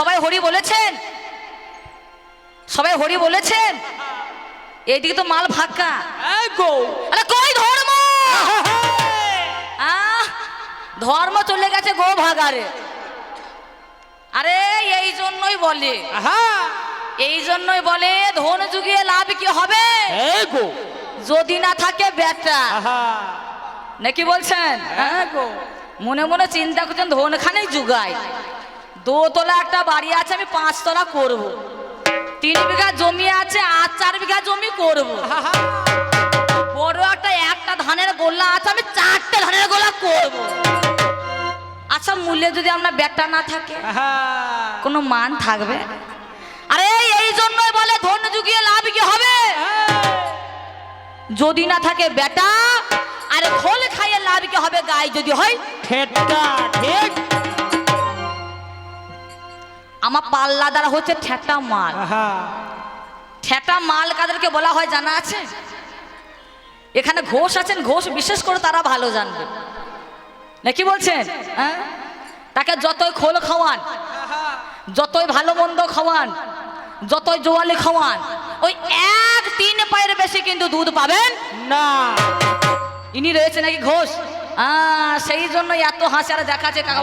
সবাই হরি বলেছেন? সবাই হরি বলেছেন? এইদিকে তো মাল ফাঁকা। আরে কই ধর্ম? ধর্ম চলে গেছে গো ভাগারে। আরে এই জন্যই বলে। এই জন্যই বলে ধন যুগিয়ে লাভ কি হবে? যদি না থাকে বেটা। আহা। নাকি বলছেন? গো। মনে মনে চিন্তা করছেন ধন খানেই যুগায়। দোতলা একটা বাড়ি আছে আমি পাঁচতলা করব। তিন বিঘা জমি আছে আর চার বিঘা জমি করব। বড় একটা একটা ধানের গোলা আছে আমি চারটে ধানের গোলা করব। আচ্ছা মূল্যে যদি আপনার ব্যাগটা না থাকে কোনো মান থাকবে আরে এই জন্যই বলে ধন্য যুগিয়ে লাভ কি হবে যদি না থাকে বেটা আরে খোল খাইয়ে লাভ কি হবে গায়ে যদি হয় ঠিক আমার পাল্লা দ্বারা হচ্ছে ঠেটা মাল। ঠেটা মাল কাদেরকে বলা হয় জানা আছে? এখানে ঘোষ আছেন ঘোষ বিশেষ করে তারা ভালো জানবে। নাকি বলছেন? হ্যাঁ তাকে যতই খোল খাওয়ান যতই ভালো মন্দ খাওয়ান যতই জোয়ালি খাওয়ান ওই এক তিন পায়ের বেশি কিন্তু দুধ পাবেন না। ইনি রয়েছে নাকি ঘোষ? আহ, সেই জন্য এত হাসিয়ারা দেখাচ্ছে কাকা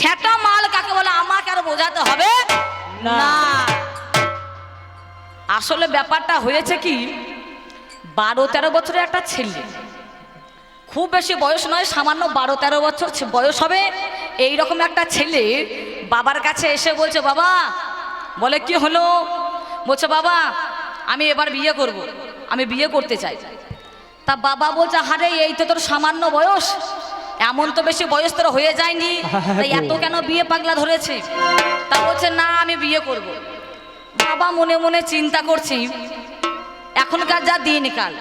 ঠেটা মাল কাকে বলে? আমাকে আর বোঝাতে হবে না। না। আসলে ব্যাপারটা হয়েছে কি বারো তেরো বছরের একটা ছেলে। খুব বেশি বয়স নয় সামান্য বারো তেরো বছর বয়স হবে। এই রকম একটা ছেলে বাবার কাছে এসে বলছে বাবা বলে কি হলো? বলছে বাবা আমি এবার বিয়ে করব। আমি বিয়ে করতে চাই। তা বাবা বলছে হারে এই তো তোর সামান্য বয়স। এমন তো বেশি বয়স তোর হয়ে যায়নি তাই এত কেন বিয়ে পাগলা ধরেছে? তা বলছে না আমি বিয়ে করব। বাবা মনে মনে চিন্তা করছি এখনকার যা দিনকাল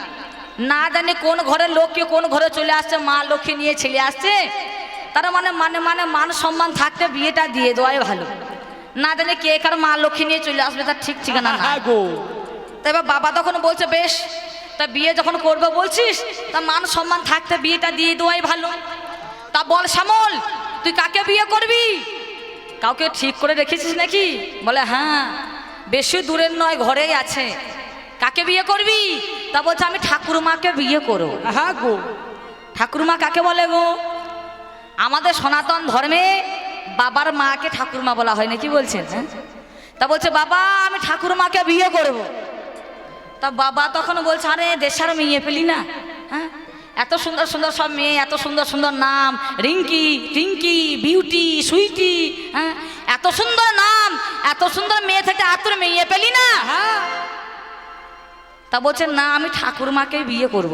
না জানি কোন ঘরের লোক কে কোন ঘরে চলে আসছে মা লক্ষ্মী নিয়ে ছেলে আসছে। তার মানে মানে মানে মান সম্মান থাকতে বিয়েটা দিয়ে দেওয়াই ভালো। না জানি কে কার মা লক্ষ্মী নিয়ে চলে আসবে তার ঠিক ঠিকানা না আহা গো। তা এবার বাবা তখন বলছে বেশ তা বিয়ে যখন করবে বলছিস তা মান সম্মান থাকতে বিয়েটা দিয়ে দেওয়াই ভালো। তা বল শ্যামল তুই কাকে বিয়ে করবি? কাউকে ঠিক করে রেখেছিস নাকি? বলে হ্যাঁ বেশি দূরের নয় ঘরেই আছে। কাকে বিয়ে করবি? তা বলছে আমি ঠাকুরমাকে বিয়ে করো হ্যাঁ গো। ঠাকুরমা কাকে বলে গো? আমাদের সনাতন ধর্মে বাবার মাকে ঠাকুরমা বলা হয় নাকি বলছেন হ্যাঁ? তা বলছে বাবা আমি ঠাকুরমাকে বিয়ে করব। তা বাবা তখন বলছে আরে দেশের মেয়ে পেলি না হ্যাঁ? এত সুন্দর সুন্দর সব মেয়ে এত সুন্দর সুন্দর নাম। রিঙ্কি টিঙ্কি বিউটি সুইটি হ্যাঁ? এত সুন্দর নাম এত সুন্দর মেয়ে থেকে আতুর মেয়ে পেলি না তা বলছে না আমি ঠাকুরমাকে বিয়ে করব।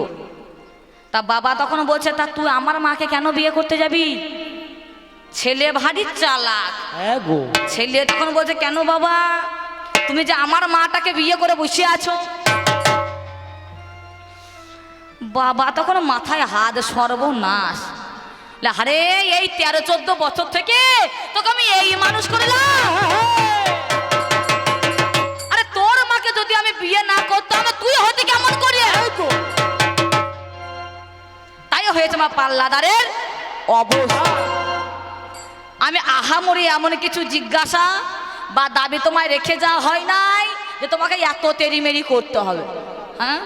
তা বাবা তখন বলছে তা তুই আমার মাকে কেন বিয়ে করতে যাবি? ছেলে ভারী চালাক। হ্যাঁ গো। ছেলে তখন বলছে কেন বাবা? তুমি যে আমার মাটাকে বিয়ে করে বসে আছো বাবা তখন মাথায় হাত সর্বনাশ। লে, আরে এই তেরো চোদ্দ বছর থেকে তোকে আমি এই মানুষ করলাম। আরে তোর মাকে যদি আমি বিয়ে না করতাম তুই হতে কেমন করে তাই হয়েছে আমার পাল্লাদারের অবস্থা। আমি আহামরি এমন কিছু জিজ্ঞাসা বা দাবি তোমায় রেখে যাওয়া হয় নাই যে তোমাকে এত তেরিমেরি করতে হবে। হ্যাঁ?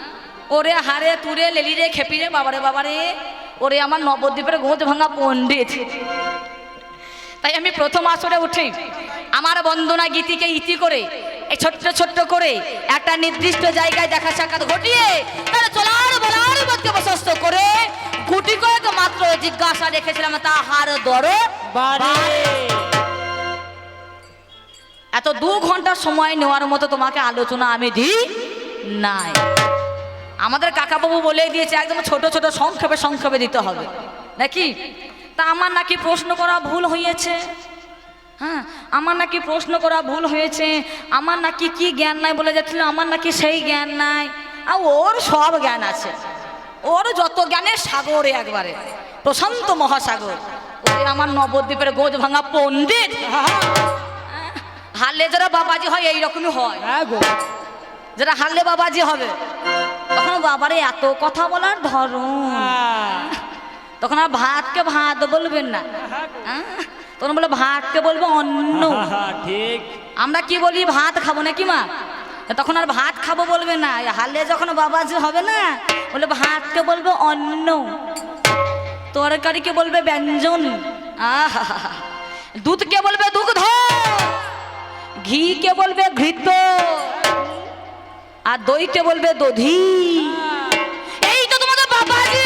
ওরে হারে তুরে লেলি রে খেপি রে, বাবারে বাবারে। ওরে আমার নবদ্বীপের গোঁজ ভাঙা পণ্ডিত। তাই আমি প্রথম আসরে উঠে। আমার বন্দনা গীতিকে ইতি করে, এই ছোট্ট ছোট্ট করে একটা নির্দিষ্ট জায়গায় দেখা সাক্ষাৎ ঘটিয়ে তারা চলার বলার মধ্যে প্রশস্ত করে গুটি কয়েক মাত্র জিজ্ঞাসা রেখেছিলাম, তা তাহার দর এত দু ঘণ্টা সময় নেওয়ার মতো তোমাকে আলোচনা আমি দিই নাই। আমাদের কাকাবাবু বলে দিয়েছে একদম ছোট ছোট সংক্ষেপে সংক্ষেপে দিতে হবে। নাকি? তা আমার নাকি প্রশ্ন করা ভুল হয়েছে। হ্যাঁ আমার নাকি প্রশ্ন করা ভুল হয়েছে। আমার নাকি কি জ্ঞান নাই বলে যাচ্ছিল আমার নাকি সেই জ্ঞান নাই। আর ওর সব জ্ঞান আছে। ওর যত জ্ঞানের সাগরে একবারে প্রশান্ত মহাসাগর। ওরে আমার নবদ্বীপের গোজ ভাঙা পণ্ডিত। হারলে যারা বাবাজি হয় এইরকমই হয়। হ্যাঁ যারা হারলে বাবাজি হবে তখন বাবারে এত কথা বলার ধরুন। হ্যাঁ। তখন আর ভাতকে ভাত বলবেন না। হ্যাঁ? তখন বলে ভাতকে বলব অন্ন। ঠিক। আমরা কি বলি ভাত খাব নাকি মা? তখন আর ভাত খাব বলবে না। হালে যখন বাবাজি হবে না বলে ভাতকে বলবে অন্ন। তরকারিকে বলবে ব্যঞ্জন। আহা দুধকে বলবে দুগ্ধ। ঘি কে বলবে ঘৃত। আর দইকে বলবে দধি। এই তো তোমাদের বাবাজি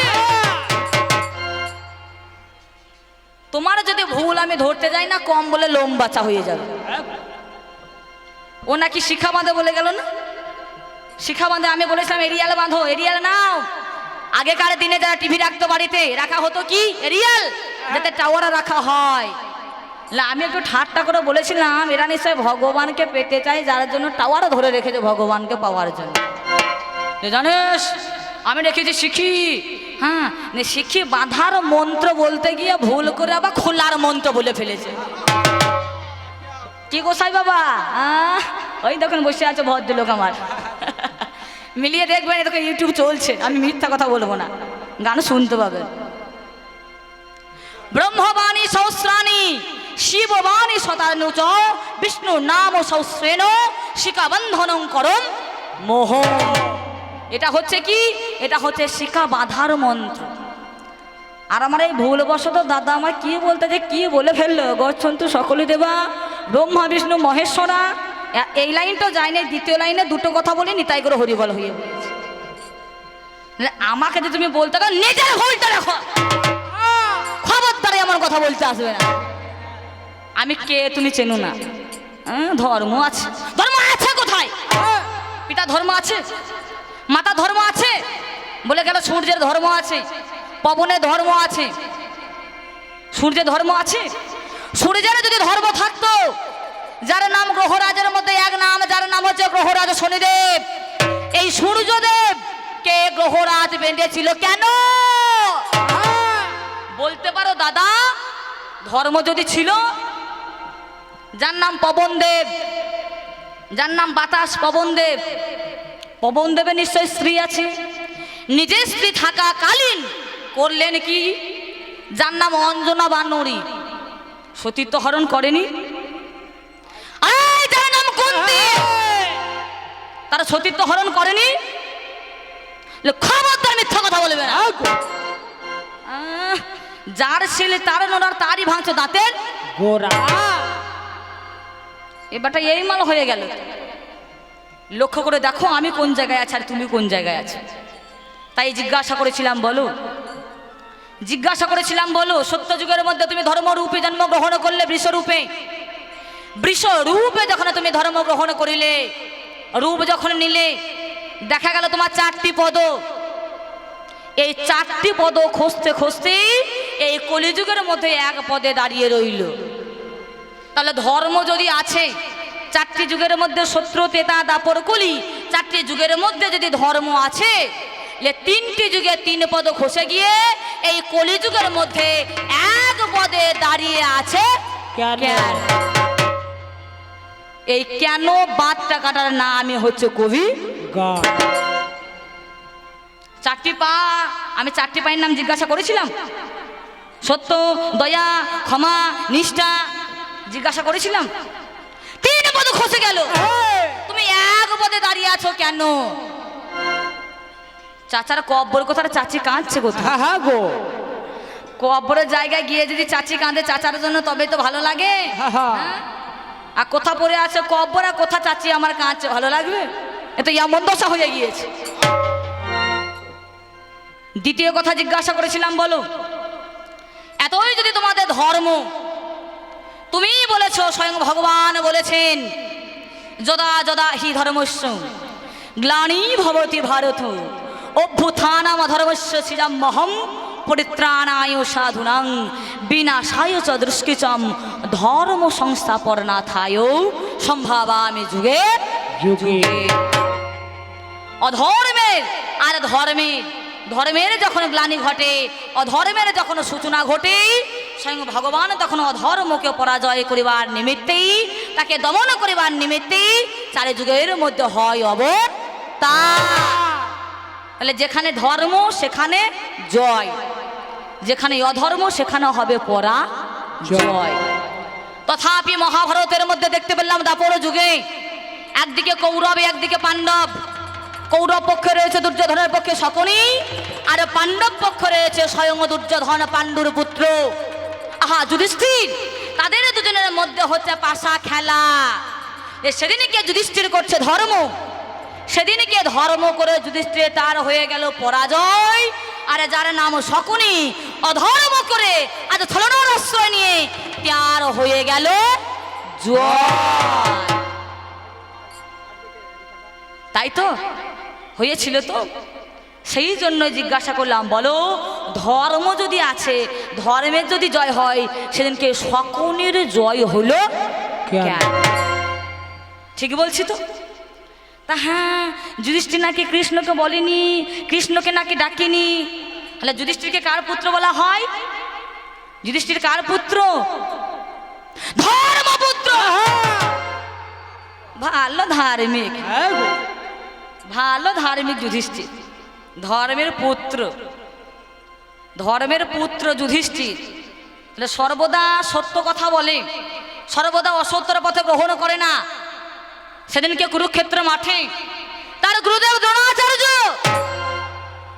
তোমার যদি ভুল আমি ধরতে যাই না কম বলে লোম বাঁচা হয়ে যাবে। ও নাকি শিখা বাঁধে বলে গেল না? শিখা বাঁধে আমি বলেছিলাম এরিয়াল বাঁধো এরিয়াল নাও। আগেকার দিনে যারা টিভি রাখতো বাড়িতে রাখা হতো কি? এরিয়াল। যাতে টাওয়ারে রাখা হয়। না, আমি একটু ঠাট্টা করে বলেছিলাম, এরা নিশ্চয় ভগবানকে পেতে চাই যার জন্য টাওয়ারও ধরে রেখেছে ভগবানকে পাওয়ার জন্য। জানিস আমি রেখেছি শিখি। হ্যাঁ শিখি বাঁধার মন্ত্র বলতে গিয়ে ভুল করে আবার খোলার মন্ত্র বলে ফেলেছে। কি গোসাই বাবা? ওই দেখুন বসে আছে ভদ্রলোক আমার। মিলিয়ে দেখবেন এরকম ইউটিউব চলছে, আমি মিথ্যা কথা বলব না, গান শুনতে পাবেন। সহস্রাণী শিববাণী শতানুচ বিষ্ণু নাম সহস্রেন শিকাবন্ধনং করম। মোহ। এটা হচ্ছে কি? এটা হচ্ছে শিকা বাঁধার মন্ত্র। আর আমার এই ভুলবশত দাদা আমার কি বলতে যে কি বলে ফেলল গচ্ছন্তু সকলে দেবা। ব্রহ্মা বিষ্ণু মহেশ্বরা। এই লাইনটা যায়নি দ্বিতীয় লাইনে দুটো কথা বলে নিতাই করে হরিবল হয়ে বলেছে। আমাকে যে তুমি বলতে নিজের ভুলটা দেখো খবরদারে আমার কথা বলতে আসবে না। আমি কে তুমি চেনো না? হ্যাঁ, ধর্ম আছে। ধর্ম আছে কোথায়? পিতা ধর্ম আছে মাতা ধর্ম আছে বলে গেল সূর্যের ধর্ম আছে? পবনের ধর্ম আছে। সূর্যের ধর্ম আছে? সূর্যের যদি ধর্ম থাকতো যার নাম গ্রহরাজের মধ্যে এক নাম যার নাম হচ্ছে গ্রহরাজ শনিদেব এই সূর্যদেব কে গ্রহরাজ বেঁধেছিল কেন? বলতে পারো দাদা ধর্ম যদি ছিল যার নাম পবনদেব যার নাম বাতাস পবনদেব পবনদেবের নিশ্চয় স্ত্রী আছে। নিজের স্ত্রী থাকাকালীন করলেন কি? যার নাম অঞ্জনা বানরি। সতীত্ব হরণ করেনি যার নাম কুন্তি। তারা সতীত্ব হরণ করেনি খবরদার মিথ্যা কথা বলবে না। যার ছেলে তার নোনার তারই ভাঙছে দাঁতের গোরা এবারটা এই মাল হয়ে গেল। লক্ষ্য করে দেখো আমি কোন জায়গায় আছি আর তুমি কোন জায়গায় আছো। তাই জিজ্ঞাসা করেছিলাম, বলো। জিজ্ঞাসা করেছিলাম, বলো, সত্য যুগের মধ্যে তুমি ধর্মরূপে জন্মগ্রহণ করলে বৃষরূপে। বৃষরূপে যখন তুমি ধর্ম গ্রহণ করিলে, রূপ যখন নিলে, দেখা গেল তোমার চারটি পদ। এই চারটি পদ খুঁজতে খুঁজতে এই কলিযুগের মধ্যে এক পদে দাঁড়িয়ে রইল। তাহলে ধর্ম যদি আছে চারটি যুগের মধ্যে শত্রু তেতা দাপর কলি চারটি যুগের মধ্যে যদি ধর্ম আছে তিনটি যুগে তিন পদ খসে গিয়ে এই কলিযুগের মধ্যে এক পদে দাঁড়িয়ে আছে? এই কেন বাদটা কাটার নামই হচ্ছে কবি চারটি পা আমি চারটি পায়ের নাম জিজ্ঞাসা করেছিলাম। সত্য দয়া ক্ষমা নিষ্ঠা জিজ্ঞাসা করেছিলাম তিন পদ খসে গেল। তুমি এক পদে দাঁড়িয়ে আছো কেন? চাচার কব্বর কোথায় চাচি কাঁদছে কোথায়? হ্যাঁ হ্যাঁ গো। কব্বরের জায়গায় গিয়ে যদি চাচি কাঁদে চাচার জন্য তবে তো ভালো লাগে। হ্যাঁ হ্যাঁ? আর কোথা পড়ে আছে কব্বর আর কোথা চাচি আমার কাঁদছে ভালো লাগবে? এ তো এমন দশা হয়ে গিয়েছে। দ্বিতীয় কথা জিজ্ঞাসা করেছিলাম বলো এতই যদি তোমাদের ধর্ম তুমি বলেছ স্বয়ং ভগবান বলেছেন যদা যদা হি ধর্মস্য গ্লানি ভবতি ভারত অভ্যুত্থানাম ধর্মস্য শ্রীরামহম পরিত্রাণায় সাধুনাং বিনাশায় চ দৃষ্টিচম ধর্ম সংস্থাপনাথায় সম্ভাবামি যুগে যুগে। অধর্মের আর ধর্মের ধর্মের যখন গ্লানি ঘটে অধর্মের যখন সূচনা ঘটে স্বয়ং ভগবান তখন অধর্মকে পরাজয় করিবার নিমিত্তেই, তাকে দমন করিবার নিমিত্তেই চারি যুগের মধ্যে হয় অবতা। তাহলে যেখানে ধর্ম, সেখানে জয়। যেখানে অধর্ম, সেখানে হবে পরা জয় তথাপি মহাভারতের মধ্যে দেখতে পেলাম দাপর যুগে একদিকে কৌরব, একদিকে পাণ্ডব। কৌরব পক্ষে রয়েছে দুর্যোধনের পক্ষে শকুনি, আর পাণ্ডব পক্ষে রয়েছে স্বয়ং দুর্যোধন পাণ্ডুর পুত্র। আহা যুধিষ্ঠির তাদের দুজনের মধ্যে হচ্ছে পাশা খেলা। এ সেদিনকে যুধিষ্ঠির করছে ধর্ম সেদিনকে ধর্ম করে যুধিষ্ঠির তার হয়ে গেল পরাজয়। আর যার নাম শকুনি, অধর্ম করে আজ ছলনার আশ্রয় নিয়ে তার হয়ে গেল তাই তো, হয়েছিল তো। সেই জন্য জিজ্ঞাসা করলাম, বলো ধর্ম যদি আছে ধর্মের যদি জয় হয় সেদিনকে শকুনের জয় হলো ঠিক বলছি তো? তা হ্যাঁ যুধিষ্ঠির নাকি কৃষ্ণকে বলেনি কৃষ্ণকে নাকি ডাকেনি? তাহলে যুধিষ্ঠিরকে কার পুত্র বলা হয়? যুধিষ্ঠির কার পুত্র? ধর্মপুত্র ভালো ধার্মিক। হ্যাঁ ভালো ধার্মিক যুধিষ্ঠির। ধর্মের পুত্র। ধর্মের পুত্র যুধিষ্ঠির। তাহলে সর্বদা সত্য কথা বলে সর্বদা অসত্যর পথে গ্রহণ করে না। সেদিনকে কুরুক্ষেত্র মাঠে তার গুরুদেব দ্রোণাচার্য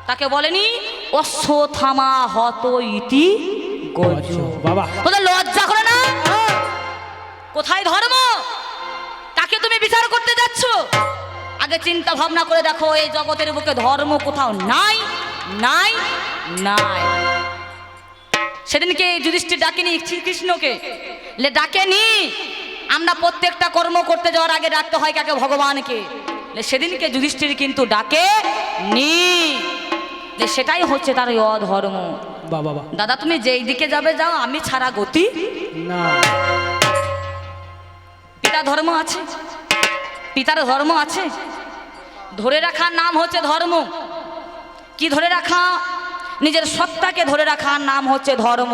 তাকে বলেনি অশ্বথামা হত ইতি গজ। বাবা। তোদের লজ্জা করে না? কোথায় ধর্ম? তাকে তুমি বিচার করতে যাচ্ছ? আগে চিন্তা ভাবনা করে দেখো এই জগতের বুকে ধর্ম কোথাও নাই নাই। নাই। সেদিনকে যুধিষ্ঠির ডাকেনি শ্রীকৃষ্ণকে। লে ডাকেনি আমরা প্রত্যেকটা কর্ম করতে যাওয়ার আগে ডাকতে হয় কাকে? ভগবানকে। সেদিনকে যুধিষ্ঠির কিন্তু ডাকে নি সেটাই হচ্ছে তার অধর্ম। বাবা দাদা তুমি যেই দিকে যাবে যাও আমি ছাড়া গতি না পিতা ধর্ম আছে। পিতার ধর্ম আছে। ধরে রাখার নাম হচ্ছে ধর্ম। কি ধরে রাখা? নিজের সত্তাকে ধরে রাখার নাম হচ্ছে ধর্ম।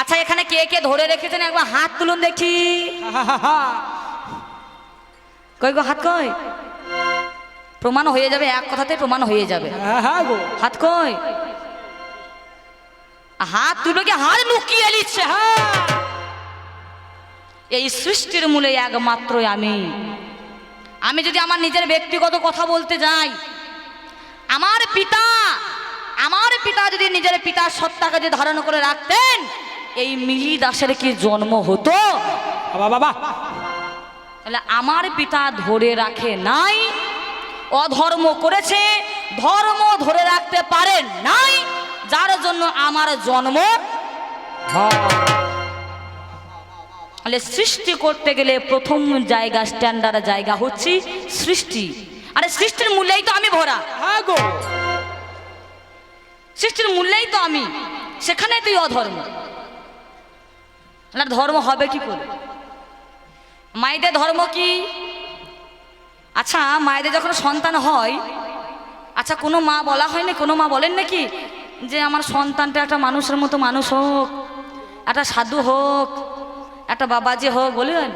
আচ্ছা এখানে কে কে ধরে রেখেছেন? একবার হাত তুলুন দেখি। কই গো, হাত কই? প্রমাণ হয়ে যাবে, এক কথাতে প্রমাণ হয়ে যাবে। হাত কই? হাত তুলো কি? হাত লুকিয়ে নিচ্ছে হ্যাঁ। এই সৃষ্টির মূলে একমাত্র আমি। আমি যদি আমার নিজের ব্যক্তিগত কথা বলতে যাই, আমার পিতা আমার পিতা যদি নিজের পিতার সত্তাকে যদি ধারণ করে রাখতেন এই মিলি দাসের কি জন্ম হতো? বাবা বাবা। তাহলে আমার পিতা ধরে রাখে নাই অধর্ম করেছে ধর্ম ধরে রাখতে পারে নাই যার জন্য আমার জন্ম তাহলে সৃষ্টি করতে গেলে প্রথম জায়গা স্ট্যান্ডার্ড জায়গা হচ্ছে সৃষ্টি। আরে সৃষ্টির মূল্যেই তো আমি ভরা। হ্যাঁ গো। সৃষ্টির মূল্যেই তো আমি। সেখানে তুই অধর্ম। না, ধর্ম হবে কি করে? মায়েদের ধর্ম কি? আচ্ছা মায়েদের যখন সন্তান হয় আচ্ছা কোনো মা বলা হয় না কোনো মা বলেন নাকি? যে আমার সন্তানটা একটা মানুষের মতো মানুষ হোক, একটা সাধু হোক, একটা বাবাজি হোক বলেন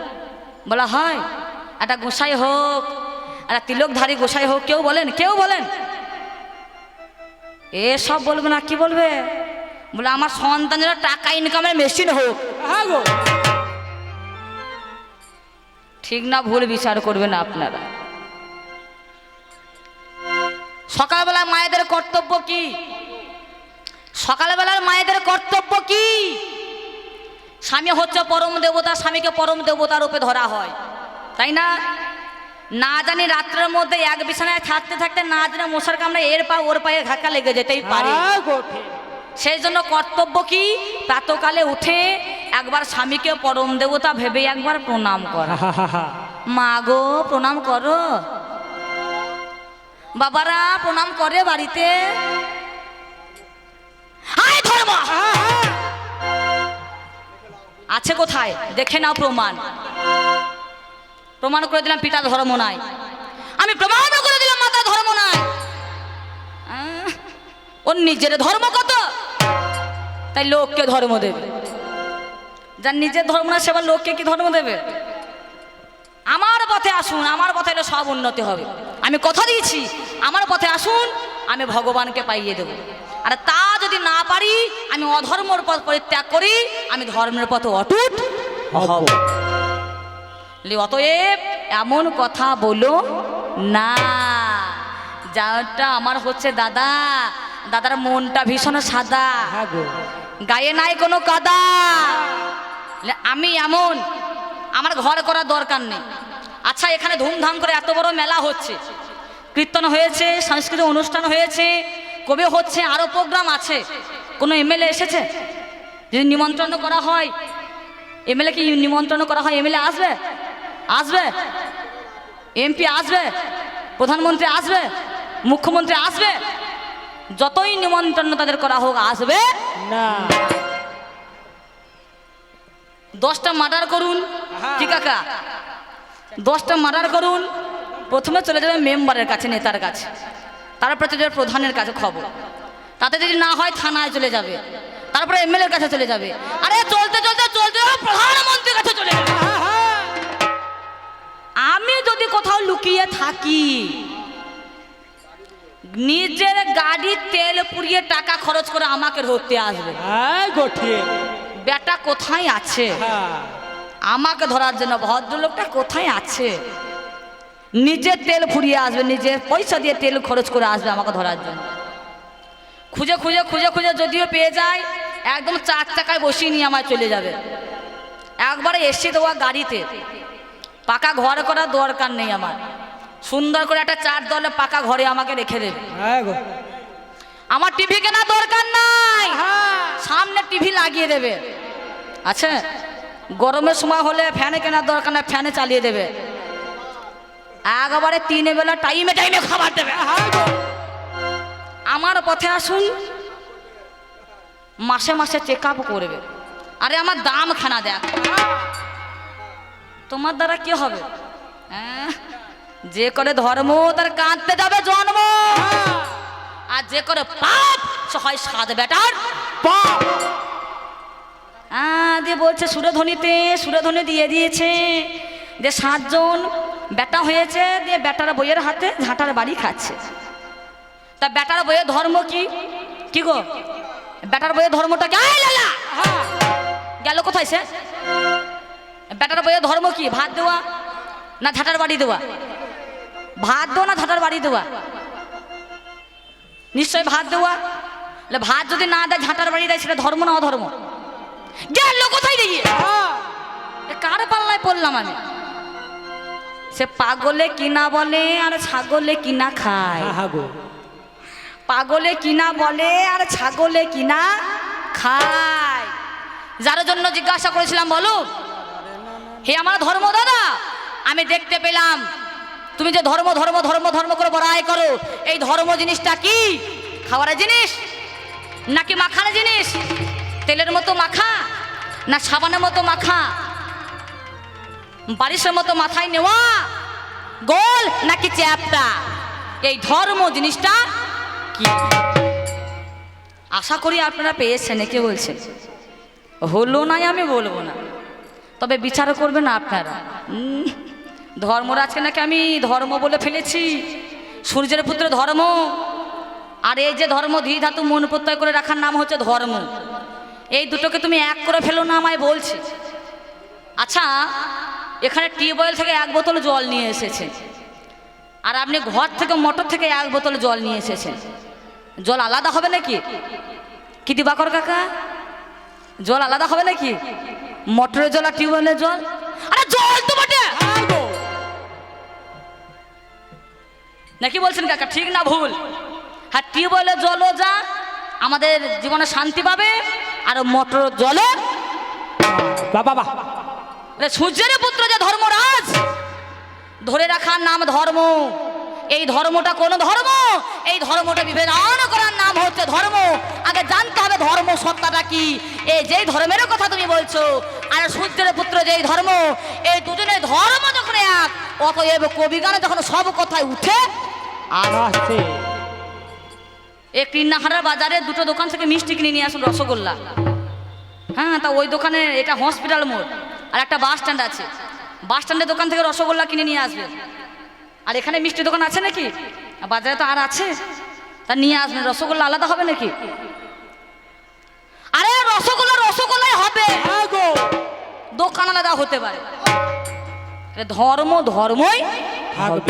বলা হয়, একটা গোসাই হোক, একটা তিলকধারী গোসাই হোক, কেউ বলেন? কেউ বলেন? এসব বলবে না কি বলবে? বলে আমার সন্তান যেন টাকা ইনকামের মেশিন হোক। হ্যাঁ ঠিক না ভুল বিচার করবেন আপনারা। সকালবেলা মায়েদের কর্তব্য কি? সকালবেলার মায়েদের কর্তব্য কি? স্বামী হচ্ছে পরম দেবতা স্বামীকে পরম দেবতার রূপে ধরা হয়। তাই না? না জানি রাত্রের মধ্যে এক বিছানায় থাকতে থাকতে না জানি মশার কামড়ে এর পা ওর পায়ে ধাক্কা লেগে যেতেই পারে। সেই জন্য কর্তব্য কি? প্রাতকালে উঠে একবার স্বামীকে পরম দেবতা ভেবে একবার প্রণাম করা। মা গো প্রণাম করো। বাবারা প্রণাম করে বাড়িতে। আছে কোথায়? দেখে নাও প্রমাণ। প্রমাণ করে দিলাম পিতা ধর্ম নাই। আমি প্রমাণ করে দিলাম মাতা ধর্ম নাই। ওর নিজের ধর্ম কত? তাই লোককে ধর্ম দেবে। যার নিজের ধর্ম না সেবার লোককে কি ধর্ম দেবে? আমার পথে আসুন আমার পথে এলে সব উন্নতি হবে। আমি কথা দিয়েছি আমার পথে আসুন আমি ভগবানকে পাইয়ে দেব। আর তা যদি না পারি আমি অধর্মর পথ পরিত্যাগ করি আমি ধর্মের পথে অটুট। হব। অতএব এমন কথা বলো না। যাটা আমার হচ্ছে দাদা। দাদার মনটা ভীষণ সাদা। হ্যাঁ গায়ে নাই কোনো কাদা। আমি এমন আমার ঘর করার দরকার নেই। আচ্ছা এখানে ধুমধাম করে এত বড় মেলা হচ্ছে। কীর্তন হয়েছে সাংস্কৃতিক অনুষ্ঠান হয়েছে কবে হচ্ছে আরও প্রোগ্রাম আছে। কোনো এমএলএ এসেছে? যদি নিমন্ত্রণ করা হয় এমএলএ কি নিমন্ত্রণ করা হয় এমএলএ আসবে? আসবে? এমপি আসবে? প্রধানমন্ত্রী আসবে? মুখ্যমন্ত্রী আসবে? যতই নিমন্ত্রণ তাদের করা হোক আসবে না। দশটা মার্ডার করুন কি কাকা দশটা মার্ডার করুন প্রথমে চলে যাবে মেম্বারের কাছে নেতার কাছে। তারপরে চলে যাবে প্রধানের কাছে খবর। তাতে যদি না হয় থানায় চলে যাবে। তারপরে এমএলএর কাছে চলে যাবে। আরে চলতে চলতে চলতে প্রধানমন্ত্রীর কাছে চলে যাবে। আমি যদি কোথাও লুকিয়ে থাকি নিজের গাড়ির তেল পুড়িয়ে টাকা খরচ করে আমাকে ধরতে আসবে। বেটা কোথায় আছে? হ্যাঁ। আমাকে ধরার জন্য ভদ্রলোকটা কোথায় আছে? নিজের তেল ফুরিয়ে আসবে নিজের পয়সা দিয়ে তেল খরচ করে আসবে আমাকে ধরার জন্য। খুঁজে খুঁজে খুঁজে খুঁজে যদিও পেয়ে যায় একদম চার চাকায় বসিয়ে নিয়ে আমায় চলে যাবে। একবারে এসে দেওয়া গাড়িতে। পাকা ঘর করার দরকার নেই আমার। সুন্দর করে একটা চার দলে পাকা ঘরে আমাকে রেখে দেবে। হ্যাঁ আমার টিভি কেনার দরকার নাই। সামনে টিভি লাগিয়ে দেবে। আছে? গরমের সময় হলে ফ্যানে কেনার দরকার না ফ্যানে চালিয়ে দেবে। একবারে তিনে বেলা টাইমে টাইমে খাবার দেবে। আমার পথে আসুন। মাসে মাসে চেক আপ করবে। আরে আমার দাম খানা দেখ। তোমার দ্বারা কি হবে? হ্যাঁ? যে করে ধর্ম তার কাঁদতে যাবে জন্ম। আর যে করে পাপ সে হয় সাত বেটার দিয়ে বলছে সুরধ্বনিতে সুরধ্বনি দিয়ে দিয়েছে যে সাতজন বেটা হয়েছে দিয়ে বেটার বইয়ের হাতে ঝাঁটার বাড়ি খাচ্ছে। তা বেটার বইয়ের ধর্ম কি? কি গো? বেটার বইয়ের ধর্মটা লালা! গেল কোথায় সে? বেটার বইয়ের ধর্ম কি? ভাত দেওয়া না ঝাঁটার বাড়ি দেওয়া? ভাত দেওয়া না ঝাঁটার বাড়ি দেওয়া? নিশ্চয় ভাত দেওয়া? ভাত যদি না দেয় ঝাঁটার বাড়ি দেয় সেটা ধর্ম না অধর্ম? গেল কোথায় এ কার পাল্লায় পড়লাম আমি? সে পাগলে কিনা বলে আর ছাগলে কিনা খায়। পাগলে কিনা বলে আর ছাগলে কিনা খায়। যার জন্য জিজ্ঞাসা করেছিলাম বলো হে আমার ধর্ম দাদা আমি দেখতে পেলাম। তুমি যে ধর্ম ধর্ম ধর্ম ধর্ম করে বড়াই করো, এই ধর্ম জিনিসটা কি? খাবারের জিনিস? নাকি মাখার জিনিস? তেলের মতো মাখা? না সাবানের মতো মাখা? বারিশের মতো মাথায় নেওয়া? গোল নাকি চ্যাপটা? এই ধর্ম জিনিসটা কি? আশা করি আপনারা পেয়েছেন কে বলছেন। হলো নাই আমি বলব না। তবে বিচার করবে না আপনারা। ধর্মরাজকে নাকি আমি ধর্ম বলে ফেলেছি। সূর্যের পুত্র ধর্ম। আর এই যে ধর্ম ধী ধাতু, মন প্রত্যয় করে রাখার নাম হচ্ছে ধর্ম। এই দুটোকে তুমি এক করে ফেলো না আমায় বলছি। আচ্ছা এখানে টিউবওয়েল থেকে এক বোতল জল নিয়ে এসেছে। আর আপনি ঘর থেকে, মোটর থেকে এক বোতল জল নিয়ে এসেছেন। জল আলাদা হবে নাকি? কি দিবাকর কাকা? জল আলাদা হবে নাকি? মোটরের জল আর টিউবওয়েলের জল? আরে জল তো বটে! হ্যাঁ নাকি বলছেন কাকা? ঠিক না ভুল? হ্যাঁ টিউবওয়েলের জলও যা আমাদের জীবনে শান্তি পাবে আর মোটরের জলও। বাবা আরে সূর্যের পুত্র যে ধর্মরাজ ধরে রাখার নাম ধর্ম। এই ধর্মটা কোন ধর্ম? এই ধর্মটা বিভেদন করার নাম হচ্ছে ধর্ম। আগে জানতে হবে ধর্ম সত্তাটা কি। এই যেই ধর্মের কথা তুমি বলছো, আর সূর্যের পুত্র যেই ধর্ম, এই দুজনের ধর্ম যখন এক, অতএব কবিগানে যখন সব কথায় উঠে, আর আসছে কৃষ্ণাহারের বাজারে দুটো দোকান থেকে মিষ্টি কিনে নিয়ে আসুন রসগোল্লা। হ্যাঁ তা ওই দোকানে এটা হসপিটাল মোড়, আর একটা বাস স্ট্যান্ড আছে। বাস স্ট্যান্ডের দোকান থেকে রসগোল্লা কিনে নিয়ে আসবেন আর এখানে মিষ্টি দোকান আছে নাকি? বাজারে তো আর আছে। তা নিয়ে আসবেন রসগোল্লা আলাদা হবে নাকি? আরে রসগোল্লা রসগোল্লাই হবে। হ্যাঁ দোকান আলাদা হতে পারে। ধর্ম ধর্মই হবে।